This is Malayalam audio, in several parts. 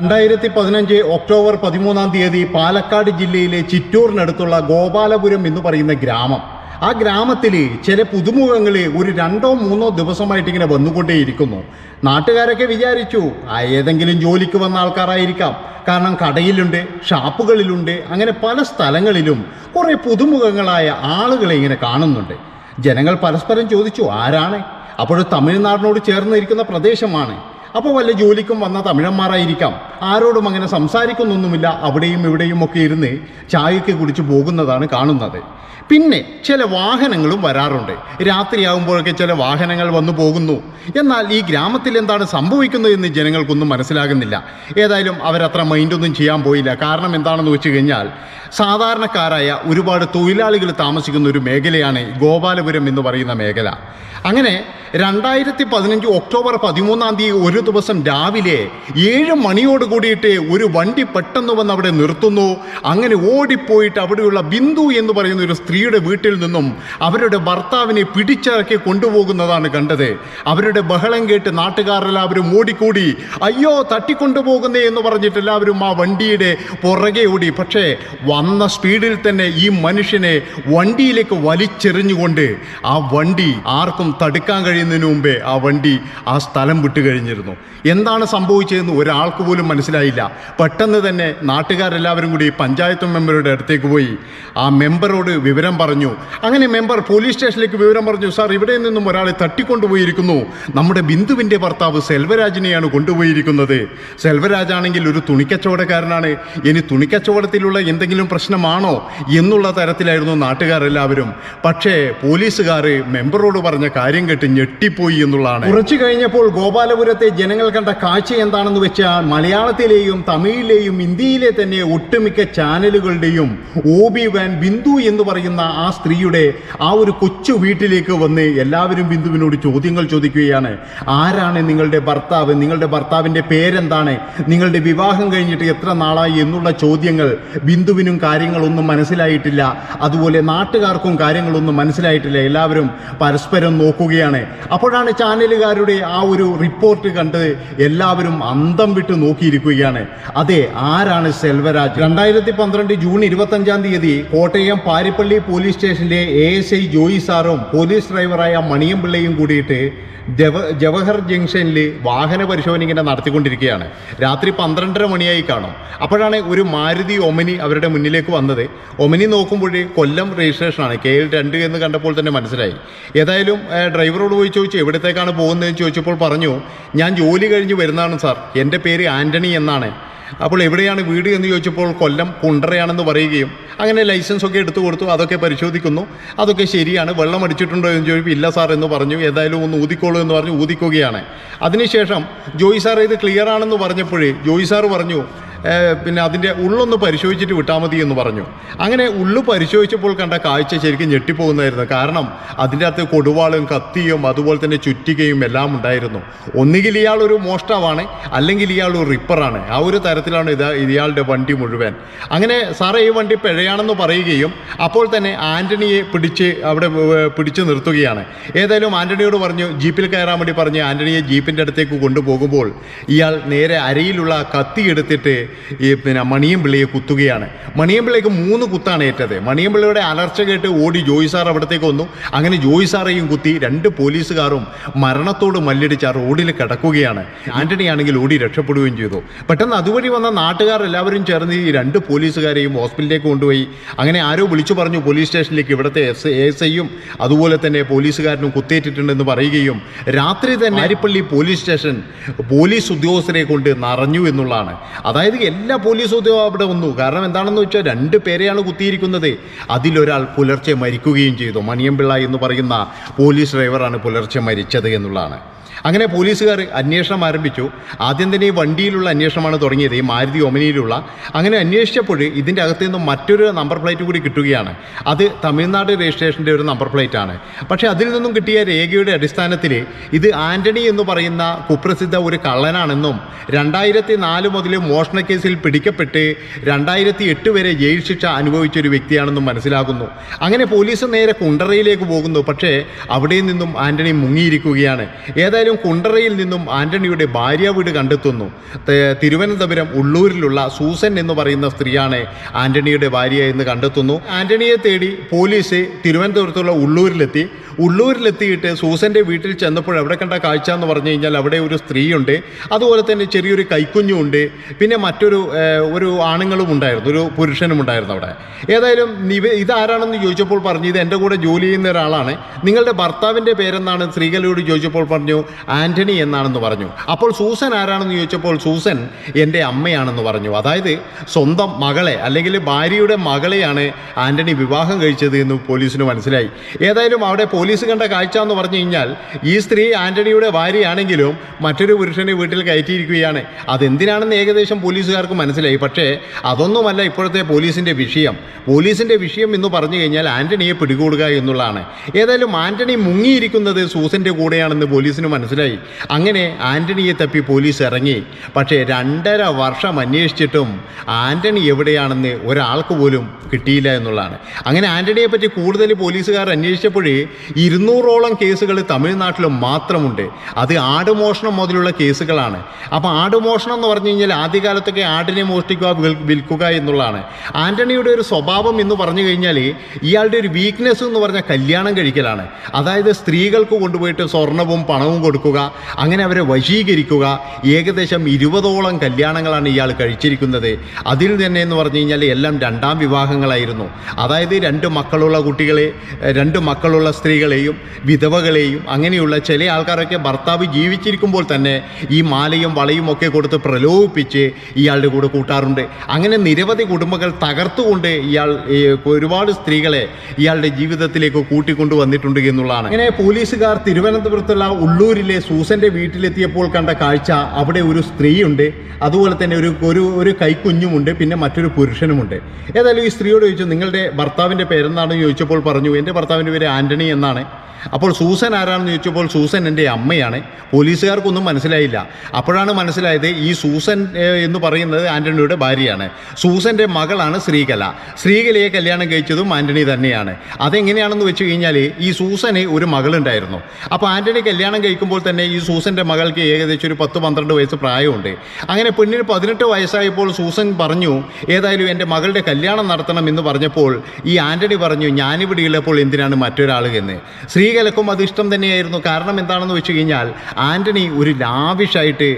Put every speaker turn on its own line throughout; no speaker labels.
രണ്ടായിരത്തി പതിനഞ്ച് ഒക്ടോബർ പതിമൂന്നാം തീയതി പാലക്കാട് ജില്ലയിലെ ചിറ്റൂറിനടുത്തുള്ള ഗോപാലപുരം എന്ന് പറയുന്ന ഗ്രാമം. ആ ഗ്രാമത്തിൽ ചില പുതുമുഖങ്ങൾ ഒരു രണ്ടോ മൂന്നോ ദിവസമായിട്ട് ഇങ്ങനെ വന്നുകൊണ്ടേയിരിക്കുന്നു. നാട്ടുകാരൊക്കെ വിചാരിച്ചു ഏതെങ്കിലും ജോലിക്ക് വന്ന ആൾക്കാരായിരിക്കാം. കാരണം കടയിലുണ്ട് ഷാപ്പുകളിലുണ്ട് അങ്ങനെ പല സ്ഥലങ്ങളിലും കുറേ പുതുമുഖങ്ങളായ ആളുകളെ ഇങ്ങനെ കാണുന്നുണ്ട്. ജനങ്ങൾ പരസ്പരം ചോദിച്ചു ആരാണ്? അപ്പോൾ തമിഴ്നാടിനോട് ചേർന്നിരിക്കുന്ന പ്രദേശമാണ്. അപ്പോൾ വല്ല ജോലിക്കും വന്ന തമിഴന്മാരായിരിക്കാം. ആരോടും അങ്ങനെ സംസാരിക്കുന്നൊന്നുമില്ല. അവിടെയും ഇവിടെയും ഒക്കെ ഇരുന്ന് ചായയൊക്കെ കുടിച്ച് പോകുന്നതാണ് കാണുന്നത്. പിന്നെ ചില വാഹനങ്ങളും വരാറുണ്ട്. രാത്രിയാകുമ്പോഴൊക്കെ ചില വാഹനങ്ങൾ വന്നു പോകുന്നു. എന്നാൽ ഈ ഗ്രാമത്തിൽ എന്താണ് സംഭവിക്കുന്നത് എന്ന് ജനങ്ങൾക്കൊന്നും മനസ്സിലാകുന്നില്ല. ഏതായാലും അവരത്ര മൈൻഡൊന്നും ചെയ്യാൻ പോയില്ല. കാരണം എന്താണെന്ന് വെച്ച് കഴിഞ്ഞാൽ സാധാരണക്കാരായ ഒരുപാട് തൊഴിലാളികൾ താമസിക്കുന്ന ഒരു മേഖലയാണ് ഗോപാലപുരം എന്ന് പറയുന്ന മേഖല. അങ്ങനെ രണ്ടായിരത്തി പതിനഞ്ച് ഒക്ടോബർ പതിമൂന്നാം തീയതി ഒരു ദിവസം രാവിലെ ഏഴ് മണിയോട് കൂടിയിട്ട് ഒരു വണ്ടി പെട്ടെന്ന് വന്ന് അവിടെ നിർത്തുന്നു. അങ്ങനെ ഓടിപ്പോയിട്ട് അവിടെയുള്ള ബിന്ദു എന്ന് പറയുന്ന ഒരു സ്ത്രീയുടെ വീട്ടിൽ നിന്നും അവരുടെ ഭർത്താവിനെ പിടിച്ചിറക്കി കൊണ്ടുപോകുന്നതാണ് കണ്ടത്. അവരുടെ ബഹളം കേട്ട് നാട്ടുകാരെല്ലാവരും ഓടിക്കൂടി അയ്യോ തട്ടിക്കൊണ്ടുപോകുന്നേ എന്ന് പറഞ്ഞിട്ട് എല്ലാവരും ആ വണ്ടിയുടെ പുറകെ ഓടി. പക്ഷേ വന്ന സ്പീഡിൽ തന്നെ ഈ മനുഷ്യനെ വണ്ടിയിലേക്ക് വലിച്ചെറിഞ്ഞുകൊണ്ട് ആ വണ്ടി ആർക്കും തടുക്കാൻ കഴിയുന്നതിന് മുമ്പേ ആ വണ്ടി ആ സ്ഥലം വിട്ടു കഴിഞ്ഞിരുന്നു. എന്താണ് സംഭവിച്ചതെന്ന് ഒരാൾക്ക് പോലും മനസ്സിലായില്ല. പെട്ടെന്ന് തന്നെ നാട്ടുകാരെല്ലാവരും കൂടി പഞ്ചായത്ത് മെമ്പറുടെ അടുത്തേക്ക് പോയി. ആ മെമ്പറോട് വിവരം പറഞ്ഞു. അങ്ങനെ മെമ്പർ പോലീസ് സ്റ്റേഷനിലേക്ക് വിവരം പറഞ്ഞു സാർ ഇവിടെ നിന്നും ഒരാളെ തട്ടിക്കൊണ്ടുപോയിരിക്കുന്നു. നമ്മുടെ ബിന്ദുവിന്റെ ഭർത്താവ് സെൽവരാജിനെയാണ് കൊണ്ടുപോയിരിക്കുന്നത്. സെൽവരാജാണെങ്കിൽ ഒരു തുണിക്കച്ചവടക്കാരനാണ്. ഇനി തുണിക്കച്ചവടത്തിലുള്ള എന്തെങ്കിലും പ്രശ്നമാണോ എന്നുള്ള തരത്തിലായിരുന്നു നാട്ടുകാരെല്ലാവരും. പക്ഷേ പോലീസുകാർ മെമ്പറോട് പറഞ്ഞ കാര്യം കേട്ട് ഞെട്ടിപ്പോയി എന്നുള്ളതാണ്. കുറച്ചു കഴിഞ്ഞപ്പോൾ ഗോപാലപുരത്തെ ജനങ്ങൾ കണ്ട കാഴ്ച എന്താണെന്ന് വെച്ചാൽ മലയാളത്തിലെയും തമിഴിലെയും ഇന്ത്യയിലെ തന്നെ ഒട്ടുമിക്ക ചാനലുകളുടെയും ഒ ബി വാൻ ബിന്ദു എന്ന് പറയുന്ന ആ സ്ത്രീയുടെ ആ ഒരു കൊച്ചു വീട്ടിലേക്ക് വന്ന് എല്ലാവരും ബിന്ദുവിനോട് ചോദ്യങ്ങൾ ചോദിക്കുകയാണ്. ആരാണ് നിങ്ങളുടെ ഭർത്താവ്? നിങ്ങളുടെ ഭർത്താവിന്റെ പേരെന്താണ്? നിങ്ങളുടെ വിവാഹം കഴിഞ്ഞിട്ട് എത്ര നാളായി? എന്നുള്ള ചോദ്യങ്ങൾ ബിന്ദുവിനും കാര്യങ്ങളൊന്നും മനസ്സിലായിട്ടില്ല. അതുപോലെ നാട്ടുകാർക്കും കാര്യങ്ങളൊന്നും മനസ്സിലായിട്ടില്ല. എല്ലാവരും പരസ്പരം നോക്കുകയാണ്. അപ്പോഴാണ് ചാനലുകാരുടെ ആ ഒരു റിപ്പോർട്ട് കണ്ട് എല്ലാവരും അന്തം വിട്ട് നോക്കിയിരിക്കുകയാണ്. അതെ ആരാണ് സെൽവരാജ്? രണ്ടായിരത്തി പന്ത്രണ്ട് ജൂൺ ഇരുപത്തഞ്ചാം തീയതി കോട്ടയം പാരിപ്പള്ളി പോലീസ് സ്റ്റേഷനിലെ എ എസ് ഐ ജോയി സാറും പോലീസ് ഡ്രൈവറായ മണിയമ്പിള്ളയും കൂടിയിട്ട് ജവ ജവഹർ ജംഗ്ഷനിൽ വാഹന പരിശോധന ഇങ്ങനെ നടത്തിക്കൊണ്ടിരിക്കുകയാണ്. രാത്രി പന്ത്രണ്ടര മണിയായി കാണും. അപ്പോഴാണ് ഒരു മാരുതി ഒമനി അവരുടെ മുന്നിലേക്ക് വന്നത്. ഒമനി നോക്കുമ്പോഴേ കൊല്ലം രജിസ്ട്രേഷനാണ്. കെ എൽ രണ്ട് എന്ന് കണ്ടപ്പോൾ തന്നെ മനസ്സിലായി. ഏതായാലും ഡ്രൈവറോട് പോയി ചോദിച്ചു എവിടത്തേക്കാണ് പോകുന്നതെന്ന്? ചോദിച്ചപ്പോൾ പറഞ്ഞു ഞാൻ ജോലി കഴിഞ്ഞ് വരുന്നതാണ് സാർ. എന്റെ പേര് ആന്റണി എന്നാണ്. അപ്പോൾ എവിടെയാണ് വീട് എന്ന് ചോദിച്ചപ്പോൾ കൊല്ലം കുണ്ടറയാണെന്ന് പറയുകയും അങ്ങനെ ലൈസൻസ് ഒക്കെ എടുത്തു കൊടുത്തു അതൊക്കെ പരിശോധിക്കുന്നു. അതൊക്കെ ശരിയാണ്. വെള്ളം അടിച്ചിട്ടുണ്ടോ എന്ന് ചോദിച്ചു ഇല്ല സാർ എന്ന് പറഞ്ഞു. ഏതായാലും ഒന്ന് ഊതിക്കോളൂ എന്ന് പറഞ്ഞ് ഊതിക്കുകയാണ്. അതിനുശേഷം ജോയി സാർ ഇത് ക്ലിയർ ആണെന്ന് പറഞ്ഞപ്പോഴേ ജോയി സാർ പറഞ്ഞു "ഏഹ്, പിന്നെ അതിന്റെ ഉള്ളൊന്ന് പരിശോധിച്ചിട്ട് വിട്ടാൽ മതി എന്ന് പറഞ്ഞു. അങ്ങനെ ഉള്ളു പരിശോധിച്ചപ്പോൾ കണ്ട കാഴ്ച ശരിക്കും ഞെട്ടിപ്പോകുന്നതായിരുന്നു. കാരണം അതിന്റെ അകത്ത് കൊടുവാളും കത്തിയും അതുപോലെ തന്നെ ചുറ്റികയും എല്ലാം ഉണ്ടായിരുന്നു. ഒന്നുകിൽ ഇയാൾ ഒരു മോഷ്ടാവാണ് അല്ലെങ്കിൽ ഇയാൾ ഒരു റിപ്പറാണ്. ആ ഒരു തരത്തിലാണ് ഇത് ഇയാളുടെ വണ്ടി മുഴുവൻ. അങ്ങനെ സാറേ ഈ വണ്ടി പിഴയാണെന്ന് പറയുകയും അപ്പോൾ തന്നെ ആന്റണിയെ പിടിച്ച് അവിടെ പിടിച്ചു നിർത്തുകയാണ്. ഏതായാലും ആന്റണിയോട് പറഞ്ഞു ജീപ്പിൽ കയറാൻ വേണ്ടി പറഞ്ഞ് ആന്റണിയെ ജീപ്പിന്റെ അടുത്തേക്ക് കൊണ്ടുപോകുമ്പോൾ ഇയാൾ നേരെ അരയിലുള്ള കത്തി എടുത്തിട്ട് ഈ പിന്നെ മണിയമ്പിള്ളിയെ കുത്തുകയാണ്. മണിയമ്പിള്ളിക്ക് മൂന്ന് കുത്താണ് ഏറ്റത്. മണിയമ്പിള്ളിയുടെ അലർച്ച കേട്ട് ഓടി ജോയി സാർ അവിടത്തേക്ക് വന്നു. അങ്ങനെ ജോയി സാറേയും കുത്തി രണ്ട് പോലീസുകാരും മരണത്തോട് മല്ലിടിച്ച് ആ റോഡിൽ കിടക്കുകയാണ്. ആന്റണി ആണെങ്കിൽ ഓടി രക്ഷപ്പെടുകയും ചെയ്തു. പെട്ടെന്ന് അതുവഴി വന്ന നാട്ടുകാർ എല്ലാവരും ചേർന്ന് ഈ രണ്ട് പോലീസുകാരെയും ഹോസ്പിറ്റലിലേക്ക് കൊണ്ടുപോയി. അങ്ങനെ ആരോ വിളിച്ചു പറഞ്ഞു പോലീസ് സ്റ്റേഷനിലേക്ക് ഇവിടുത്തെ എസ് എസ് ഐയും അതുപോലെ തന്നെ പോലീസുകാരനും കുത്തേറ്റിട്ടുണ്ടെന്ന് പറയുകയും രാത്രി തന്നെ ആരിപ്പള്ളി പോലീസ് സ്റ്റേഷൻ പോലീസ് ഉദ്യോഗസ്ഥരെ കൊണ്ട് നിറഞ്ഞു എന്നുള്ളതാണ്. അതായത് എല്ലാ പോലീസ് ഉദ്യോഗം അവിടെ വന്നു കാരണം എന്താണെന്ന് വെച്ചാൽ രണ്ട് പേരെയാണ് കുത്തിയിരിക്കുന്നത്. അതിലൊരാൾ പുലർച്ചെ മരിക്കുകയും ചെയ്തു. മണിയമ്പിള്ള എന്ന് പറയുന്ന പോലീസ് ഡ്രൈവറാണ് പുലർച്ചെ മരിച്ചത് എന്നുള്ളതാണ്. അങ്ങനെ പോലീസുകാർ അന്വേഷണം ആരംഭിച്ചു. ആദ്യം തന്നെ ഈ വണ്ടിയിലുള്ള അന്വേഷണമാണ് തുടങ്ങിയത്. ഈ മാരുതി ഒമനിയിലുള്ള. അങ്ങനെ അന്വേഷിച്ചപ്പോൾ ഇതിന്റെ അകത്ത് നിന്ന് മറ്റൊരു നമ്പർ പ്ലേറ്റ് കൂടി കിട്ടുകയാണ്. അത് തമിഴ്നാട് രജിസ്ട്രേഷന്റെ ഒരു നമ്പർ പ്ലേറ്റ് ആണ് പക്ഷേ അതിൽ നിന്നും കിട്ടിയ രേഖയുടെ അടിസ്ഥാനത്തിൽ ഇത് ആന്റണി എന്ന് പറയുന്ന കുപ്രസിദ്ധ ഒരു കള്ളനാണെന്നും രണ്ടായിരത്തി നാല് മുതൽ മോഷണ കേസിൽ പിടിക്കപ്പെട്ട് രണ്ടായിരത്തി എട്ട് വരെ ജയിൽ ശിക്ഷ അനുഭവിച്ച ഒരു വ്യക്തിയാണെന്നും മനസ്സിലാകുന്നു. അങ്ങനെ പോലീസ് നേരെ കുണ്ടറയിലേക്ക് പോകുന്നു. പക്ഷേ അവിടെ നിന്നും ആന്റണി മുങ്ങിയിരിക്കുകയാണ്. ഏതായാലും കുണ്ടറയിൽ നിന്നും ആന്റണിയുടെ ഭാര്യ വീട് കണ്ടെത്തുന്നു. തിരുവനന്തപുരം ഉള്ളൂരിലുള്ള സൂസൻ എന്ന് പറയുന്ന സ്ത്രീയാണ് ആന്റണിയുടെ ഭാര്യ എന്ന് കണ്ടെത്തുന്നു. ആന്റണിയെ തേടി പോലീസ് തിരുവനന്തപുരത്തുള്ള ഉള്ളൂരിലെത്തി. ഉള്ളൂരിലെത്തിയിട്ട് സൂസന്റെ വീട്ടിൽ ചെന്നപ്പോൾ അവിടെ കണ്ട കാഴ്ച എന്ന് പറഞ്ഞു കഴിഞ്ഞാൽ അവിടെ ഒരു സ്ത്രീയുണ്ട്. അതുപോലെ തന്നെ ചെറിയൊരു കൈക്കുഞ്ഞുണ്ട് പിന്നെ മറ്റൊരു ഒരു ആണുങ്ങളും ഉണ്ടായിരുന്നു ഒരു പുരുഷനും ഉണ്ടായിരുന്നു അവിടെ. ഏതായാലും നിവ ഇതാരാണെന്ന് ചോദിച്ചപ്പോൾ പറഞ്ഞു ഇത് എന്റെ കൂടെ ജോലി ചെയ്യുന്ന ഒരാളാണ്. നിങ്ങളുടെ ഭർത്താവിന്റെ പേരെന്നാണ് സ്ത്രീകളോട് ചോദിച്ചപ്പോൾ പറഞ്ഞു ആന്റണി എന്നാണെന്ന് പറഞ്ഞു. അപ്പോൾ സൂസൻ ആരാണെന്ന് ചോദിച്ചപ്പോൾ സൂസൻ എന്റെ അമ്മയാണെന്ന് പറഞ്ഞു. അതായത് സ്വന്തം മകളെ അല്ലെങ്കിൽ ഭാര്യയുടെ മകളെയാണ് ആന്റണി വിവാഹം കഴിച്ചത് എന്ന് പോലീസിന് മനസ്സിലായി. ഏതായാലും അവിടെ പോലീസ് കണ്ട കാഴ്ച എന്ന് പറഞ്ഞു കഴിഞ്ഞാൽ ഈ സ്ത്രീ ആന്റണിയുടെ ഭാര്യയാണെങ്കിലും മറ്റൊരു പുരുഷനെ വീട്ടിൽ കയറ്റിയിരിക്കുകയാണ്. അതെന്തിനാണെന്ന് ഏകദേശം പോലീസുകാർക്ക് മനസ്സിലായി. പക്ഷേ അതൊന്നുമല്ല ഇപ്പോഴത്തെ പോലീസിന്റെ വിഷയം. പോലീസിന്റെ വിഷയം എന്ന് പറഞ്ഞു കഴിഞ്ഞാൽ ആന്റണിയെ പിടികൂടുക എന്നുള്ളതാണ്. ഏതായാലും ആന്റണി മുങ്ങിയിരിക്കുന്നത് സൂസന്റെ കൂടെയാണെന്ന് പോലീസിന് മനസ്സിലായി. അങ്ങനെ ആന്റണിയെ തപ്പി പോലീസ് ഇറങ്ങി. പക്ഷേ രണ്ടര വർഷം അന്വേഷിച്ചിട്ടും ആന്റണി എവിടെയാണെന്ന് ഒരാൾക്ക് പോലും കിട്ടിയില്ല എന്നുള്ളതാണ്. അങ്ങനെ ആന്റണിയെ പറ്റി കൂടുതൽ പോലീസുകാർ അന്വേഷിച്ചപ്പോഴേ ഇരുന്നൂറോളം കേസുകൾ തമിഴ്നാട്ടിൽ മാത്രമുണ്ട്. അത് ആടുമോഷണം മുതലുള്ള കേസുകളാണ്. അപ്പോൾ ആടുമോഷണം എന്ന് പറഞ്ഞു കഴിഞ്ഞാൽ ആദ്യകാലത്തൊക്കെ ആടിനെ മോഷ്ടിക്കുക വിൽ- വിൽക്കുക എന്നുള്ളതാണ്. ആന്റണിയുടെ ഒരു സ്വഭാവം എന്ന് പറഞ്ഞു കഴിഞ്ഞാൽ ഇയാളുടെ ഒരു വീക്ക്നെസ് എന്ന് പറഞ്ഞാൽ കല്യാണം കഴിക്കലാണ്. അതായത് സ്ത്രീകൾക്ക് കൊണ്ടുപോയിട്ട് സ്വർണവും പണവും കൊടുക്കുക അങ്ങനെ അവരെ വശീകരിക്കുക ഏകദേശം ഇരുപതോളം കല്യാണങ്ങളാണ് ഇയാൾ കഴിച്ചിരിക്കുന്നത്. അതിൽ തന്നെ എന്ന് പറഞ്ഞു കഴിഞ്ഞാൽ എല്ലാം രണ്ടാം വിവാഹങ്ങളായിരുന്നു. അതായത് രണ്ട് മക്കളുള്ള കുട്ടികളെ രണ്ട് മക്കളുള്ള സ്ത്രീകളെയും വിധവകളെയും അങ്ങനെയുള്ള ചില ആൾക്കാരൊക്കെ ഭർത്താവ് ജീവിച്ചിരിക്കുമ്പോൾ തന്നെ ഈ മാലയും വളയും ഒക്കെ കൊടുത്ത് പ്രലോഭിപ്പിച്ച് ഇയാളുടെ കൂടെ കൂട്ടാറുണ്ട്. അങ്ങനെ നിരവധി കുടുംബങ്ങൾ തകർത്തുകൊണ്ട് ഇയാൾ ഒരുപാട് സ്ത്രീകളെ ഇയാളുടെ ജീവിതത്തിലേക്ക് കൂട്ടിക്കൊണ്ടു വന്നിട്ടുണ്ട് എന്നുള്ളതാണ്. അങ്ങനെ പോലീസുകാർ തിരുവനന്തപുരത്തുള്ള ഉള്ളൂരിലെ സൂസന്റെ വീട്ടിലെത്തിയപ്പോൾ കണ്ട കാഴ്ച അവിടെ ഒരു സ്ത്രീയുണ്ട്. അതുപോലെ തന്നെ ഒരു ഒരു ഒരു കൈക്കുഞ്ഞുമുണ്ട്. പിന്നെ മറ്റൊരു പുരുഷനുമുണ്ട്. ഏതായാലും ഈ സ്ത്രീയോട് ചോദിച്ചു നിങ്ങളുടെ ഭർത്താവിന്റെ പേരെന്താണെന്ന് ചോദിച്ചപ്പോൾ പറഞ്ഞു എന്റെ ഭർത്താവിന്റെ പേര് ആന്റണി എന്നാണ്. അപ്പോൾ സൂസൻ ആരാണെന്ന് ചോദിച്ചപ്പോൾ സൂസൻ എന്റെ അമ്മയാണ്. പോലീസുകാർക്കൊന്നും മനസ്സിലായില്ല. അപ്പോഴാണ് മനസ്സിലായത് ഈ സൂസൻ എന്ന് പറയുന്നത് ആന്റണിയുടെ ഭാര്യയാണ്. സൂസന്റെ മകളാണ് ശ്രീകല. ശ്രീകലയെ കല്യാണം കഴിച്ചതും ആന്റണി തന്നെയാണ്. അതെങ്ങനെയാണെന്ന് വെച്ച് കഴിഞ്ഞാൽ ഈ സൂസന് ഒരു മകളുണ്ടായിരുന്നു. അപ്പോൾ ആന്റണി കല്യാണം കഴിക്കുമ്പോൾ തന്നെ ഈ സൂസന്റെ മകൾക്ക് ഏകദേശം ഒരു പത്ത് പന്ത്രണ്ട് വയസ്സ് പ്രായമുണ്ട്. അങ്ങനെ പെണ്ണിന് പതിനെട്ട് വയസ്സായപ്പോൾ സൂസൻ പറഞ്ഞു ഏതായാലും എന്റെ മകളുടെ കല്യാണം നടത്തണം എന്ന് പറഞ്ഞപ്പോൾ ഈ ആന്റണി പറഞ്ഞു ഞാനിവിടെ ഉള്ളപ്പോൾ എന്തിനാണ് മറ്റൊരാൾ എന്ന്? സ്ത്രീകൾക്കും അത് ഇഷ്ടം തന്നെയായിരുന്നു. കാരണം എന്താണെന്ന് വെച്ച് കഴിഞ്ഞാൽ ആന്റണി ഒരു ലാവിഷായിട്ട്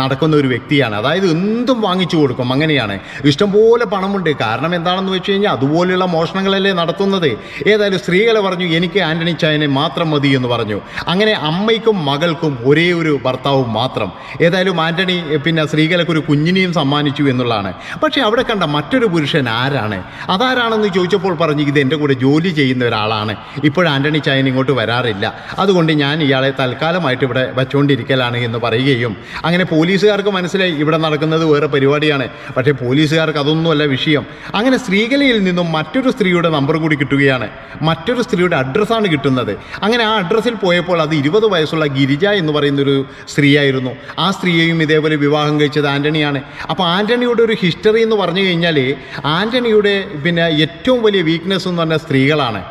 നടക്കുന്ന ഒരു വ്യക്തിയാണ്. അതായത് എന്തും വാങ്ങിച്ചു കൊടുക്കും അങ്ങനെയാണ്. ഇഷ്ടംപോലെ പണമുണ്ട്. കാരണം എന്താണെന്ന് വെച്ച് കഴിഞ്ഞാൽ അതുപോലെയുള്ള മോഷണങ്ങളല്ലേ നടത്തുന്നത്. ഏതായാലും സ്ത്രീകളെ പറഞ്ഞു എനിക്ക് ആന്റണി ചായനെ മാത്രം മതി എന്ന് പറഞ്ഞു. അങ്ങനെ അമ്മയ്ക്കും മകൾക്കും ഒരേ ഒരു ഭർത്താവും മാത്രം. ഏതായാലും ആന്റണി പിന്നെ സ്ത്രീകൾക്ക് ഒരു കുഞ്ഞിനെയും സമ്മാനിച്ചു എന്നുള്ളതാണ്. പക്ഷേ അവിടെ കണ്ട മറ്റൊരു പുരുഷൻ ആരാണ്? അതാരാണെന്ന് ചോദിച്ചപ്പോൾ പറഞ്ഞു ഇത് എന്റെ കൂടെ ജോലി ചെയ്യുന്ന ഒരാളാണ്. ഇപ്പോൾ ആന്റണി ചായൻ ഇങ്ങോട്ട് വരാറില്ല. അതുകൊണ്ട് ഞാൻ ഇയാളെ തൽക്കാലമായിട്ട് ഇവിടെ വച്ചുകൊണ്ടിരിക്കലാണ് എന്ന് പറയുകയും അങ്ങനെ പോലീസുകാർക്ക് മനസ്സിലായി ഇവിടെ നടക്കുന്നത് വേറെ പരിപാടിയാണ്. പക്ഷേ പോലീസുകാർക്ക് അതൊന്നുമല്ല വിഷയം. അങ്ങനെ ശ്രീകലയിൽ നിന്നും മറ്റൊരു സ്ത്രീയുടെ നമ്പർ കൂടി കിട്ടുകയാണ്. മറ്റൊരു സ്ത്രീയുടെ അഡ്രസ്സാണ് കിട്ടുന്നത്. അങ്ങനെ ആ അഡ്രസ്സിൽ പോയപ്പോൾ അത് ഇരുപത് വയസ്സുള്ള ഗിരിജ എന്ന് പറയുന്നൊരു സ്ത്രീയായിരുന്നു. ആ സ്ത്രീയെയും ഇതേപോലെ വിവാഹം കഴിച്ചത് ആന്റണിയാണ് അപ്പോൾ ആന്റണിയുടെ ഒരു ഹിസ്റ്ററി എന്ന് പറഞ്ഞു കഴിഞ്ഞാൽ ആന്റണിയുടെ പിന്നെ ഏറ്റവും വലിയ വീക്ക്നെസ് എന്ന് പറഞ്ഞാൽ സ്ത്രീകളാണ്.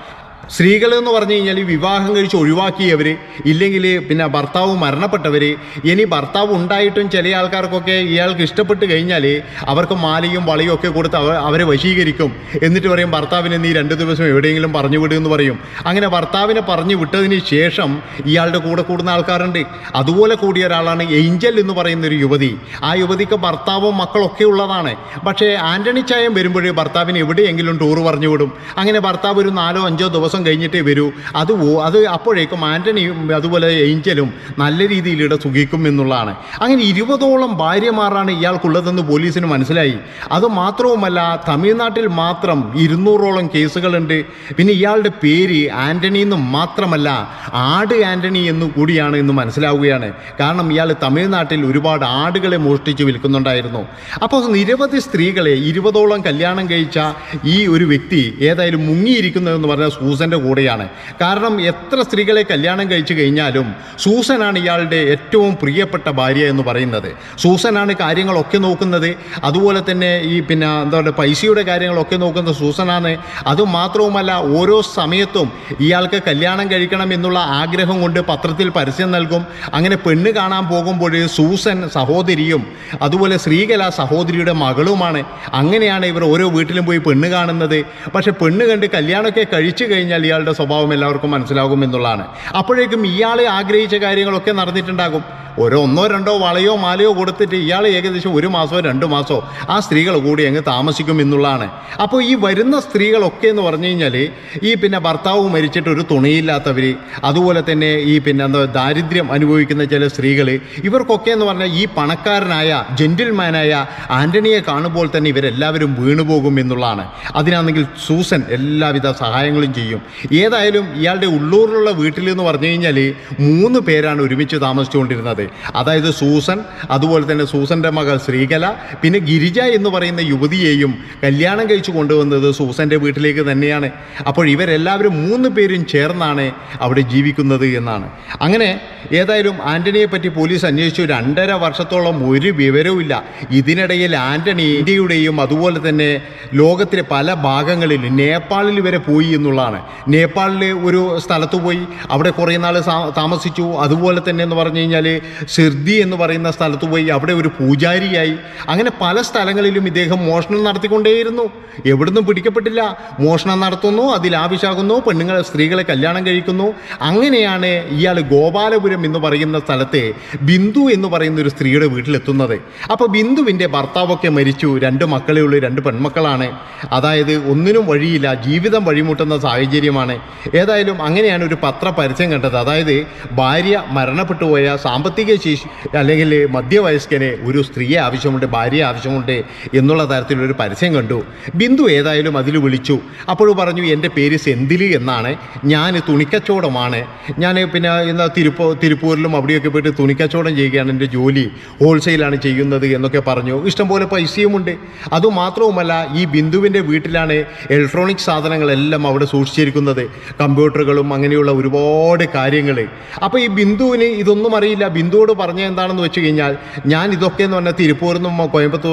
സ്ത്രീകൾ എന്ന് പറഞ്ഞു കഴിഞ്ഞാൽ വിവാഹം കഴിച്ച് ഒഴിവാക്കിയവർ ഇല്ലെങ്കിൽ പിന്നെ ഭർത്താവ് മരണപ്പെട്ടവർ ഇനി ഭർത്താവ് ഉണ്ടായിട്ടും ചില ആൾക്കാർക്കൊക്കെ ഇയാൾക്ക് ഇഷ്ടപ്പെട്ട് കഴിഞ്ഞാൽ അവർക്ക് മാലയും വളയും ഒക്കെ കൊടുത്ത് അവ അവരെ വശീകരിക്കും. എന്നിട്ട് പറയും ഭർത്താവിനെ നീ രണ്ട് ദിവസം എവിടെയെങ്കിലും പറഞ്ഞു വിടും എന്ന് പറയും. അങ്ങനെ ഭർത്താവിനെ പറഞ്ഞു വിട്ടതിന് ശേഷം ഇയാളുടെ കൂടെ കൂടുന്ന ആൾക്കാരുണ്ട്. അതുപോലെ കൂടിയ ഒരാളാണ് ഏഞ്ചൽ എന്ന് പറയുന്ന ഒരു യുവതി. ആ യുവതിക്ക് ഭർത്താവും മക്കളൊക്കെ ഉള്ളതാണ്. പക്ഷേ ആന്റണി ചായം വരുമ്പോഴേ ഭർത്താവിന് എവിടെയെങ്കിലും ടൂർ പറഞ്ഞു വിടും. അങ്ങനെ ഭർത്താവ് ഒരു നാലോ അഞ്ചോ ദിവസം കഴിഞ്ഞിട്ടേ വരൂ. അത് അത് അപ്പോഴേക്കും ആന്റണിയും അതുപോലെ ഏഞ്ചലും നല്ല രീതിയിൽ ഇവിടെ സുഖിക്കും എന്നുള്ളതാണ്. അങ്ങനെ ഇരുപതോളം ഭാര്യമാരാണ് ഇയാൾക്കുള്ളതെന്ന് പോലീസിന് മനസ്സിലായി. അത് മാത്രവുമല്ല തമിഴ്നാട്ടിൽ മാത്രം ഇരുന്നൂറോളം കേസുകളുണ്ട്. പിന്നെ ഇയാളുടെ പേര് ആന്റണി എന്ന് മാത്രമല്ല ആട് ആന്റണി എന്ന് കൂടിയാണ് എന്ന് മനസ്സിലാവുകയാണ്. കാരണം ഇയാൾ തമിഴ്നാട്ടിൽ ഒരുപാട് ആടുകളെ മോഷ്ടിച്ച് വിൽക്കുന്നുണ്ടായിരുന്നു. അപ്പോൾ നിരവധി സ്ത്രീകളെ ഇരുപതോളം കല്യാണം കഴിച്ച ഈ ഒരു വ്യക്തി ഏതായാലും മുങ്ങിയിരിക്കുന്നതെന്ന് പറഞ്ഞാൽ സൂസൻ സൂസന്റെ കൂടെയാണ്. കാരണം എത്ര സ്ത്രീകളെ കല്യാണം കഴിച്ചു കഴിഞ്ഞാലും സൂസനാണ് ഇയാളുടെ ഏറ്റവും പ്രിയപ്പെട്ട ഭാര്യ എന്ന് പറയുന്നത്. സൂസനാണ് കാര്യങ്ങളൊക്കെ നോക്കുന്നത്. അതുപോലെ തന്നെ ഈ പിന്നെ എന്താ പറയുക പൈസയുടെ കാര്യങ്ങളൊക്കെ നോക്കുന്നത് സൂസനാണ്. അതുമാത്രവുമല്ല ഓരോ സമയത്തും ഇയാൾക്ക് കല്യാണം കഴിക്കണം എന്നുള്ള ആഗ്രഹം കൊണ്ട് പത്രത്തിൽ പരസ്യം നൽകും. അങ്ങനെ പെണ്ണ് കാണാൻ പോകുമ്പോൾ സൂസൻ സഹോദരിയും അതുപോലെ ശ്രീകല സഹോദരിയുടെ മകളുമാണ്. അങ്ങനെയാണ് ഇവർ ഓരോ വീട്ടിലും പോയി പെണ്ണ് കാണുന്നത്. പക്ഷെ പെണ്ണ് കണ്ട് കല്യാണമൊക്കെ കഴിച്ചു കഴിഞ്ഞാൽ ഇയാളുടെ സ്വഭാവം എല്ലാവർക്കും മനസ്സിലാകും എന്നുള്ളതാണ്. അപ്പോഴേക്കും ഇയാളെ ആഗ്രഹിച്ച കാര്യങ്ങളൊക്കെ നടന്നിട്ടുണ്ടാകും. ഓരോ ഒന്നോ രണ്ടോ വളയോ മാലയോ കൊടുത്തിട്ട് ഇയാൾ ഏകദേശം ഒരു മാസമോ രണ്ട് മാസമോ ആ സ്ത്രീകൾ കൂടി അങ്ങ് താമസിക്കും എന്നുള്ളതാണ്. അപ്പോൾ ഈ വരുന്ന സ്ത്രീകളൊക്കെ എന്ന് പറഞ്ഞു കഴിഞ്ഞാൽ ഈ പിന്നെ ഭർത്താവ് മരിച്ചിട്ട് ഒരു തുണിയില്ലാത്തവർ അതുപോലെ തന്നെ ഈ പിന്നെ എന്താ ദാരിദ്ര്യം അനുഭവിക്കുന്ന ചില സ്ത്രീകൾ ഇവർക്കൊക്കെ എന്ന് പറഞ്ഞാൽ ഈ പണക്കാരനായ ജെന്റിൽമാനായ ആന്റണിയെ കാണുമ്പോൾ തന്നെ ഇവരെല്ലാവരും വീണുപോകും എന്നുള്ളതാണ്. അതിനാണെങ്കിൽ സൂസൻ എല്ലാവിധ സഹായങ്ങളും ചെയ്യും. ഏതായാലും ഇയാളുടെ ഉള്ളൂരിലുള്ള വീട്ടിൽ എന്ന് പറഞ്ഞു കഴിഞ്ഞാൽ മൂന്ന് പേരാണ് ഒരുമിച്ച് താമസിച്ചുകൊണ്ടിരുന്നത്. അതായത് സൂസൻ അതുപോലെ തന്നെ സൂസന്റെ മകൾ ശ്രീകല പിന്നെ ഗിരിജ എന്ന് പറയുന്ന യുവതിയെയും കല്യാണം കഴിച്ചു കൊണ്ടുവന്നത് സൂസന്റെ വീട്ടിലേക്ക് തന്നെയാണ്. അപ്പോൾ ഇവരെല്ലാവരും മൂന്ന് പേരും ചേർന്നാണ് അവിടെ ജീവിക്കുന്നത് എന്നാണ്. അങ്ങനെ ഏതായാലും ആന്റണിയെ പറ്റി പോലീസ് അന്വേഷിച്ചു. രണ്ടര വർഷത്തോളം ഒരു വിവരവുമില്ല ഇതിനിടയിൽ ആന്റണി ഇന്ത്യയുടെയും അതുപോലെ തന്നെ ലോകത്തിലെ പല ഭാഗങ്ങളിൽ നേപ്പാളിൽ വരെ പോയി എന്നുള്ളതാണ്. നേപ്പാളിൽ ഒരു സ്ഥലത്ത് പോയി. അവിടെ കുറേ നാൾ താമസിച്ചു. അതുപോലെ തന്നെ എന്ന് പറഞ്ഞു കഴിഞ്ഞാൽ സിർദി എന്ന് പറയുന്ന സ്ഥലത്ത് പോയി അവിടെ ഒരു പൂജാരിയായി. അങ്ങനെ പല സ്ഥലങ്ങളിലും ഇദ്ദേഹം മോഷണം നടത്തിക്കൊണ്ടേയിരുന്നു. എവിടുന്നും പിടിക്കപ്പെട്ടില്ല. മോഷണം നടത്തുന്നു അതിൽ ആവശ്യമാകുന്നു പെണ്ണുങ്ങളെ സ്ത്രീകളെ കല്യാണം കഴിക്കുന്നു. അങ്ങനെയാണ് ഇയാൾ ഗോപാലപുരം എന്ന് പറയുന്ന സ്ഥലത്തെ ബിന്ദു എന്ന് പറയുന്ന ഒരു സ്ത്രീയുടെ വീട്ടിലെത്തുന്നത്. അപ്പോൾ ബിന്ദുവിന്റെ ഭർത്താവൊക്കെ മരിച്ചു. രണ്ട് മക്കളേ ഉള്ളൂ രണ്ട് പെൺമക്കളാണ്. അതായത് ഒന്നിനും വഴിയില്ല ജീവിതം വഴിമുട്ടുന്ന സാഹചര്യമാണ്. ഏതായാലും അങ്ങനെയാണ് ഒരു പത്ര പരസ്യം കണ്ടത്. അതായത് ഭാര്യ മരണപ്പെട്ടു പോയ സാമ്പത്തിക ശേഷി അല്ലെങ്കിൽ മധ്യവയസ്കന് ഒരു സ്ത്രീയെ ആവശ്യമുണ്ട് ഭാര്യയെ ആവശ്യമുണ്ട് എന്നുള്ള തരത്തിലൊരു പരസ്യം കണ്ടു. ബിന്ദു ഏതായാലും അതിൽ വിളിച്ചു. അപ്പോൾ പറഞ്ഞു എന്റെ പേര് സെന്തിലി എന്നാണ്. ഞാൻ തുണിക്കച്ചവടമാണ്. ഞാൻ പിന്നെ എന്താ തിരുപ്പൂ തിരുപ്പൂരിലും അവിടെയൊക്കെ പോയിട്ട് തുണിക്കച്ചവടം ചെയ്യുകയാണ്. എന്റെ ജോലി ഹോൾസെയിലാണ് ചെയ്യുന്നത് എന്നൊക്കെ പറഞ്ഞു. ഇഷ്ടംപോലെ പൈസയുമുണ്ട് അതുമാത്രവുമല്ല ഈ ബിന്ദുവിന്റെ വീട്ടിലാണ് ഇലക്ട്രോണിക് സാധനങ്ങളെല്ലാം അവിടെ സൂക്ഷിച്ചിരിക്കുന്നത്. കമ്പ്യൂട്ടറുകളും അങ്ങനെയുള്ള ഒരുപാട് കാര്യങ്ങൾ. അപ്പോൾ ഈ ബിന്ദുവിന് ഇതൊന്നും അറിയില്ല. ബിന്ദുവോട് പറഞ്ഞ എന്താണെന്ന് വെച്ച് കഴിഞ്ഞാൽ ഞാൻ ഇതൊക്കെ എന്ന് പറഞ്ഞാൽ തിരുപ്പൂരിൽ നിന്നും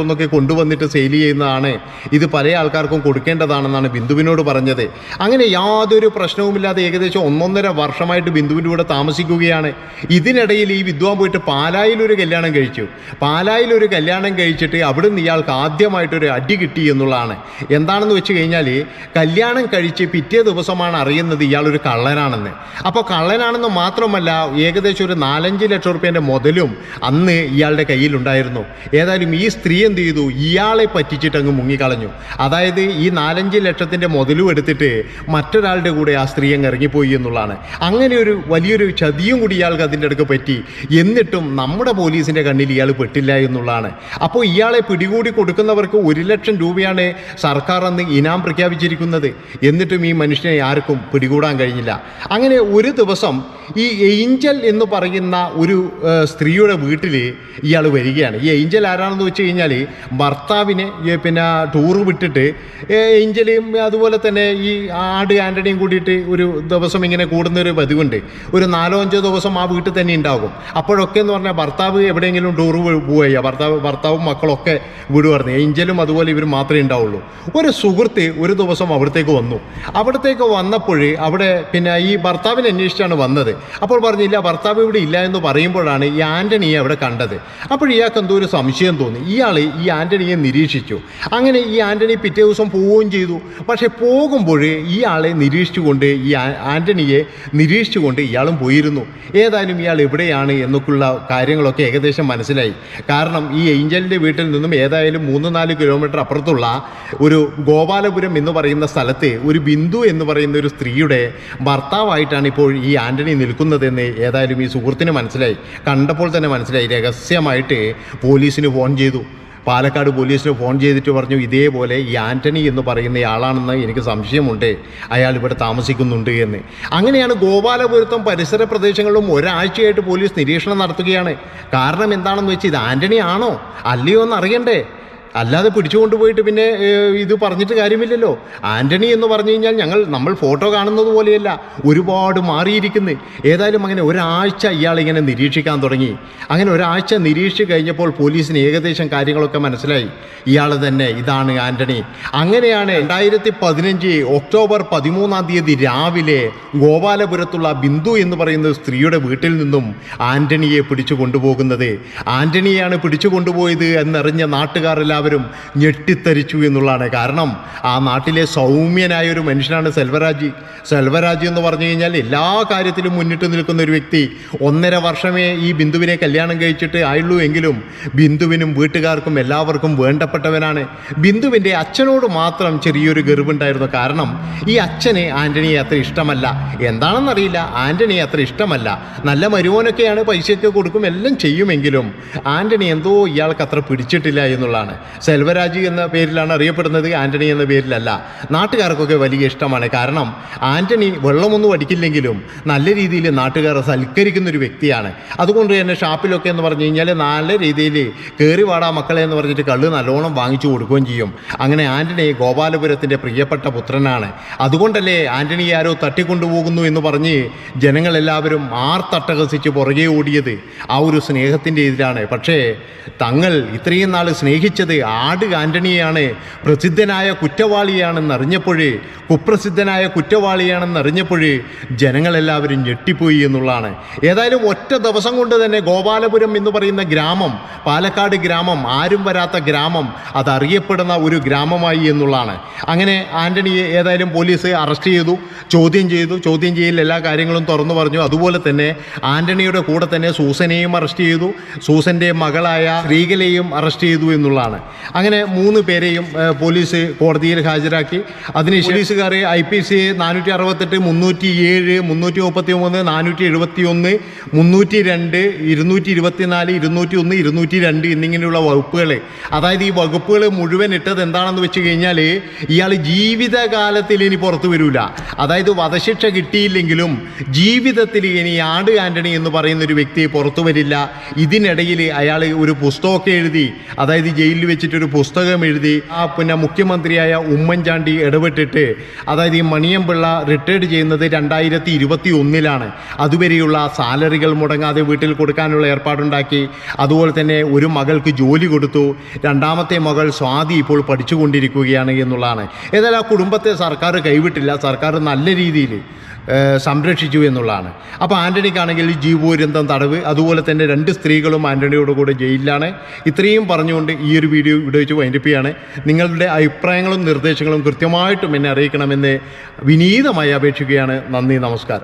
നിന്നൊക്കെ കൊണ്ടുവന്നിട്ട് സെയിൽ ചെയ്യുന്നതാണ്. ഇത് പല ആൾക്കാർക്കും കൊടുക്കേണ്ടതാണെന്നാണ് ബിന്ദുവിനോട് പറഞ്ഞത്. അങ്ങനെ യാതൊരു പ്രശ്നവുമില്ലാതെ ഏകദേശം ഒന്നൊന്നര വർഷമായിട്ട് ബിന്ദുവിന്റെ കൂടെ താമസിക്കുകയാണ്. ഇതിനിടയിൽ ഈ വിദ്വാൻ പോയിട്ട് പാലായിൽ ഒരു കല്യാണം കഴിച്ചു. പാലായിൽ ഒരു കല്യാണം കഴിച്ചിട്ട് അവിടുന്ന് ഇയാൾക്ക് ആദ്യമായിട്ടൊരു അടി കിട്ടി എന്നുള്ളതാണ്. എന്താണെന്ന് വെച്ച് കഴിഞ്ഞാൽ കല്യാണം കഴിച്ച് പിറ്റേ ദിവസമാണ് അറിയുന്നത് ഇയാളൊരു കള്ളനാണെന്ന്. അപ്പോൾ കള്ളനാണെന്ന് മാത്രമല്ല ഏകദേശം ഒരു നാലഞ്ച് ലക്ഷം റുപ്യേന്റെ മുതലും അന്ന് ഇയാളുടെ കയ്യിലുണ്ടായിരുന്നു. ഏതായാലും ഈ സ്ത്രീ എന്ത് ചെയ്തു? ഇയാളെ പറ്റിച്ചിട്ട് അങ്ങ് മുങ്ങിക്കളഞ്ഞു. അതായത് ഈ നാലഞ്ച് ലക്ഷത്തിന്റെ മുതലും എടുത്തിട്ട് മറ്റൊരാളുടെ കൂടെ ആ സ്ത്രീ അങ്ങ് ഇറങ്ങിപ്പോയി എന്നുള്ളതാണ്. അങ്ങനെ ഒരു വലിയൊരു ചതിയും കൂടി ഇയാൾക്ക് അതിന്റെ അടുക്ക് പറ്റി. എന്നിട്ടും നമ്മുടെ പോലീസിന്റെ കണ്ണിൽ ഇയാൾ പെട്ടില്ല എന്നുള്ളതാണ്. അപ്പോൾ ഇയാളെ പിടികൂടി കൊടുക്കുന്നവർക്ക് ഒരു ലക്ഷം രൂപയാണ് സർക്കാർ അന്ന് ഇനാം പ്രഖ്യാപിച്ചിരിക്കുന്നത്. എന്നിട്ടും ഈ മനുഷ്യനെ ആർക്കും പിടികൂടാൻ കഴിഞ്ഞില്ല. അങ്ങനെ ഒരു ദിവസം ഈ ഏഞ്ചൽ എന്ന് പറയുന്ന ഒരു സ്ത്രീയുടെ വീട്ടിൽ ഇയാൾ വരികയാണ്. ഈ ഏഞ്ചൽ ആരാണെന്ന് വെച്ച് കഴിഞ്ഞാൽ ഭർത്താവിനെ പിന്നെ ടൂർ വിട്ടിട്ട് ഏഞ്ചലും അതുപോലെ തന്നെ ഈ ആട് ആന്റണിയും കൂടിയിട്ട് ഒരു ദിവസം ഇങ്ങനെ കൂടുന്ന ഒരു പതിവുണ്ട്. ഒരു നാലോ അഞ്ചോ ദിവസം ആ വീട്ടിൽ തന്നെ ഉണ്ടാകും. അപ്പോഴൊക്കെ എന്ന് പറഞ്ഞാൽ ഭർത്താവ് എവിടെയെങ്കിലും ടൂർ പോവുക ഭർത്താവ് ഭർത്താവും മക്കളൊക്കെ വിടുവായിരുന്നു. ഏഞ്ചലും അതുപോലെ ഇവർ മാത്രമേ ഉണ്ടാവുള്ളൂ. ഒരു സുഹൃത്ത് ഒരു ദിവസം അവിടത്തേക്ക് വന്നു. അവിടത്തേക്ക് വന്നപ്പോൾ അവിടെ പിന്നെ ഈ ഭർത്താവിനെ അന്വേഷിച്ചാണ് വന്നത്. അപ്പോൾ പറഞ്ഞില്ല ഭർത്താവ് ഇവിടെ ഇല്ല എന്ന് പറയുമ്പോഴാണ് ഈ ആന്റണിയെ അവിടെ കണ്ടത്. അപ്പോൾ ഇയാൾക്ക് എന്തോ ഒരു സംശയം തോന്നി. ഇയാൾ ഈ ആന്റണിയെ നിരീക്ഷിച്ചു. അങ്ങനെ ഈ ആന്റണി പിറ്റേ ദിവസം പോവുകയും ചെയ്തു. പക്ഷേ പോകുമ്പോൾ ഇയാളെ നിരീക്ഷിച്ചുകൊണ്ട് ഈ ആന്റണിയെ നിരീക്ഷിച്ചുകൊണ്ട് ഇയാളും പോയിരുന്നു. ഏതായാലും ഇയാൾ എവിടെയാണ് എന്നൊക്കെയുള്ള കാര്യങ്ങളൊക്കെ ഏകദേശം മനസ്സിലായി. കാരണം ഈ ഏഞ്ചലിന്റെ വീട്ടിൽ നിന്നും ഏതായാലും മൂന്ന് നാല് കിലോമീറ്റർ അപ്പുറത്തുള്ള ഒരു ഗോപാലപുരം എന്ന് പറയുന്ന സ്ഥലത്തെ ഒരു ബിന്ദു എന്ന് പറയുന്ന ഒരു സ്ത്രീയുടെ ഭർത്താവായിട്ടാണ് ഇപ്പോൾ ഈ ആന്റണി നിൽക്കുന്നതെന്ന് ഏതായാലും ഈ സുഹൃത്തിന് മനസ്സിലായി. കണ്ടപ്പോൾ തന്നെ മനസ്സിലായി. രഹസ്യമായിട്ട് പോലീസിന് ഫോൺ ചെയ്തു. പാലക്കാട് പോലീസിന് ഫോൺ ചെയ്തിട്ട് പറഞ്ഞു ഇതേപോലെ ഈ ആന്റണി എന്ന് പറയുന്ന ആളാണെന്ന് എനിക്ക് സംശയമുണ്ട്. അയാൾ ഇവിടെ താമസിക്കുന്നുണ്ട് എന്ന്. അങ്ങനെയാണ് ഗോപാലപുരത്തും പരിസര പ്രദേശങ്ങളിലും ഒരാഴ്ചയായിട്ട് പോലീസ് നിരീക്ഷണം നടത്തുകയാണ്. കാരണം എന്താണെന്ന് വെച്ചാൽ ഇത് ആന്റണി ആണോ അല്ലയോ എന്ന് അറിയണ്ടേ അല്ലാതെ പിടിച്ചുകൊണ്ട് പോയിട്ട് പിന്നെ ഇത് പറഞ്ഞിട്ട് കാര്യമില്ലല്ലോ. ആന്റണി എന്ന് പറഞ്ഞു കഴിഞ്ഞാൽ ഞങ്ങൾ നമ്മൾ ഫോട്ടോ കാണുന്നത് പോലെയല്ല ഒരുപാട് മാറിയിരിക്കുന്നു. ഏതായാലും അങ്ങനെ ഒരാഴ്ച ഇയാളിങ്ങനെ നിരീക്ഷിക്കാൻ തുടങ്ങി. അങ്ങനെ ഒരാഴ്ച നിരീക്ഷിച്ച് കഴിഞ്ഞപ്പോൾ പോലീസിന് ഏകദേശം കാര്യങ്ങളൊക്കെ മനസ്സിലായി. ഇയാൾ തന്നെ ഇതാണ് ആന്റണി. അങ്ങനെയാണ് രണ്ടായിരത്തി പതിനഞ്ച് ഒക്ടോബർ പതിമൂന്നാം തീയതി രാവിലെ ഗോപാലപുരത്തുള്ള ബിന്ദു എന്ന് പറയുന്ന സ്ത്രീയുടെ വീട്ടിൽ നിന്നും ആന്റണിയെ പിടിച്ചു കൊണ്ടുപോകുന്നത്. ആന്റണിയാണ് പിടിച്ചു കൊണ്ടുപോയത് എന്നറിഞ്ഞ നാട്ടുകാർ ഞെട്ടിത്തരിച്ചു എന്നുള്ളതാണ്. കാരണം ആ നാട്ടിലെ സൗമ്യനായ ഒരു മനുഷ്യനാണ് സെൽവരാജി. സെൽവരാജി എന്ന് പറഞ്ഞു കഴിഞ്ഞാൽ എല്ലാ കാര്യത്തിലും മുന്നിട്ട് നിൽക്കുന്ന ഒരു വ്യക്തി. ഒന്നര വർഷമേ ഈ ബിന്ദുവിനെ കല്യാണം കഴിച്ചിട്ട് ആയുള്ളൂ എങ്കിലും ബിന്ദുവിനും വീട്ടുകാർക്കും എല്ലാവർക്കും വേണ്ടപ്പെട്ടവനാണ്. ബിന്ദുവിന്റെ അച്ഛനോട് മാത്രം ചെറിയൊരു ഗർവുണ്ടായിരുന്നു. കാരണം ഈ അച്ഛനെ ആന്റണിയെ അത്ര ഇഷ്ടമല്ല. എന്താണെന്നറിയില്ല ആന്റണിയെ അത്ര ഇഷ്ടമല്ല. നല്ല മരുവനൊക്കെയാണ് പൈസയൊക്കെ കൊടുക്കും എല്ലാം ചെയ്യുമെങ്കിലും ആന്റണി എന്തോ ഇയാൾക്ക് അത്ര പിടിച്ചിട്ടില്ല എന്നുള്ളതാണ്. സെൽവരാജ് എന്ന പേരിലാണ് അറിയപ്പെടുന്നത് ആന്റണി എന്ന പേരിലല്ല. നാട്ടുകാർക്കൊക്കെ വലിയ ഇഷ്ടമാണ്. കാരണം ആന്റണി വെള്ളമൊന്നും അടിക്കില്ലെങ്കിലും നല്ല രീതിയിൽ നാട്ടുകാരെ സൽക്കരിക്കുന്ന ഒരു വ്യക്തിയാണ്. അതുകൊണ്ട് തന്നെ ഷാപ്പിലൊക്കെ എന്ന് പറഞ്ഞു കഴിഞ്ഞാൽ നല്ല രീതിയിൽ കയറി വാടാ മക്കളെ എന്ന് പറഞ്ഞിട്ട് കള്ള് നല്ലോണം വാങ്ങിച്ചു കൊടുക്കുകയും ചെയ്യും. അങ്ങനെ ആന്റണി ഗോപാലപുരത്തിന്റെ പ്രിയപ്പെട്ട പുത്രനാണ്. അതുകൊണ്ടല്ലേ ആന്റണി ആരോ തട്ടിക്കൊണ്ടുപോകുന്നു എന്ന് പറഞ്ഞ് ജനങ്ങളെല്ലാവരും ആർത്തട്ടഹസിച്ച് പുറകെ ഓടിയത് ആ ഒരു സ്നേഹത്തിന്റെ എതിരാണ്. പക്ഷേ തങ്ങൾ ഇത്രയും നാൾ സ്നേഹിച്ചത് ആട് ആന്റണിയാണ് പ്രസിദ്ധനായ കുറ്റവാളിയാണെന്ന് അറിഞ്ഞപ്പോഴേ കുപ്രസിദ്ധനായ കുറ്റവാളിയാണെന്ന് അറിഞ്ഞപ്പോഴേ ജനങ്ങളെല്ലാവരും ഞെട്ടിപ്പോയി എന്നുള്ളതാണ്. ഏതായാലും ഒറ്റ ദിവസം കൊണ്ട് തന്നെ ഗോപാലപുരം എന്ന് പറയുന്ന ഗ്രാമം പാലക്കാട് ഗ്രാമം ആരും വരാത്ത ഗ്രാമം അതറിയപ്പെടുന്ന ഒരു ഗ്രാമമായി എന്നുള്ളതാണ്. അങ്ങനെ ആന്റണിയെ ഏതായാലും പോലീസ് അറസ്റ്റ് ചെയ്തു ചോദ്യം ചെയ്തു. ചോദ്യം ചെയ്യൽ എല്ലാ കാര്യങ്ങളും തുറന്നു പറഞ്ഞു. അതുപോലെ തന്നെ ആന്റണിയുടെ കൂടെ തന്നെ സൂസനെയും അറസ്റ്റ് ചെയ്തു. സൂസന്റെ മകളായ ശ്രീകലയും അറസ്റ്റ് ചെയ്തു എന്നുള്ളതാണ്. അങ്ങനെ മൂന്ന് പേരെയും പോലീസ് കോടതിയിൽ ഹാജരാക്കി. അതിന് പോലീസുകാർ ഐ പി സി നാനൂറ്റി അറുപത്തെട്ട് മുന്നൂറ്റി ഏഴ് മുന്നൂറ്റി മുപ്പത്തി മൂന്ന് നാനൂറ്റി എഴുപത്തി ഒന്ന് മുന്നൂറ്റി രണ്ട് ഇരുന്നൂറ്റി ഇരുപത്തിനാല് ഇരുന്നൂറ്റി ഒന്ന് ഇരുന്നൂറ്റി രണ്ട് എന്നിങ്ങനെയുള്ള വകുപ്പുകൾ അതായത് ഈ വകുപ്പുകൾ മുഴുവൻ ഇട്ടത് എന്താണെന്ന് വെച്ച് കഴിഞ്ഞാൽ ഇയാൾ ജീവിതകാലത്തിൽ ഇനി പുറത്തു വരില്ല അതായത് വധശിക്ഷ കിട്ടിയില്ലെങ്കിലും ജീവിതത്തിൽ ഇനി ആട് ആന്റണി എന്ന് പറയുന്ന ഒരു വ്യക്തി പുറത്തു വരില്ല. ഇതിനിടയിൽ അയാൾ ഒരു പുസ്തകമൊക്കെ എഴുതി അതായത് ജയിലിൽ വെച്ചിട്ടൊരു പുസ്തകം എഴുതി ആ പിന്നെ മുഖ്യമന്ത്രിയായ ഉമ്മൻചാണ്ടി ഇടപെട്ടിട്ട് അതായത് ഈ മണിയമ്പിള്ള റിട്ടയർഡ് ചെയ്യുന്നത് രണ്ടായിരത്തി ഇരുപത്തി ഒന്നിലാണ് അതുവരെയുള്ള സാലറികൾ മുടങ്ങാതെ വീട്ടിൽ കൊടുക്കാനുള്ള ഏർപ്പാടുണ്ടാക്കി. അതുപോലെ തന്നെ ഒരു മകൾക്ക് ജോലി കൊടുത്തു. രണ്ടാമത്തെ മകൾ സ്വാതി ഇപ്പോൾ പഠിച്ചുകൊണ്ടിരിക്കുകയാണ് എന്നുള്ളതാണ്. ഏതായാലും ആ കുടുംബത്തെ സർക്കാർ കൈവിട്ടില്ല. സർക്കാർ നല്ല രീതിയിൽ സംരക്ഷിച്ചു എന്നുള്ളതാണ്. അപ്പോൾ ആന്റണിക്കാണെങ്കിൽ ജീവപര്യന്തം തടവ് അതുപോലെ തന്നെ രണ്ട് സ്ത്രീകളും ആന്റണിയോട് കൂടെ ജയിലിലാണ്. ഇത്രയും പറഞ്ഞുകൊണ്ട് ഈ ഒരു വീഡിയോ ഇവിടെ വെച്ച് വൈൻഡപ്പിയാണ്. നിങ്ങളുടെ അഭിപ്രായങ്ങളും നിർദ്ദേശങ്ങളും കൃത്യമായിട്ടും എന്നെ അറിയിക്കണമെന്ന് വിനീതമായി അപേക്ഷിക്കുകയാണ്. നന്ദി നമസ്കാരം.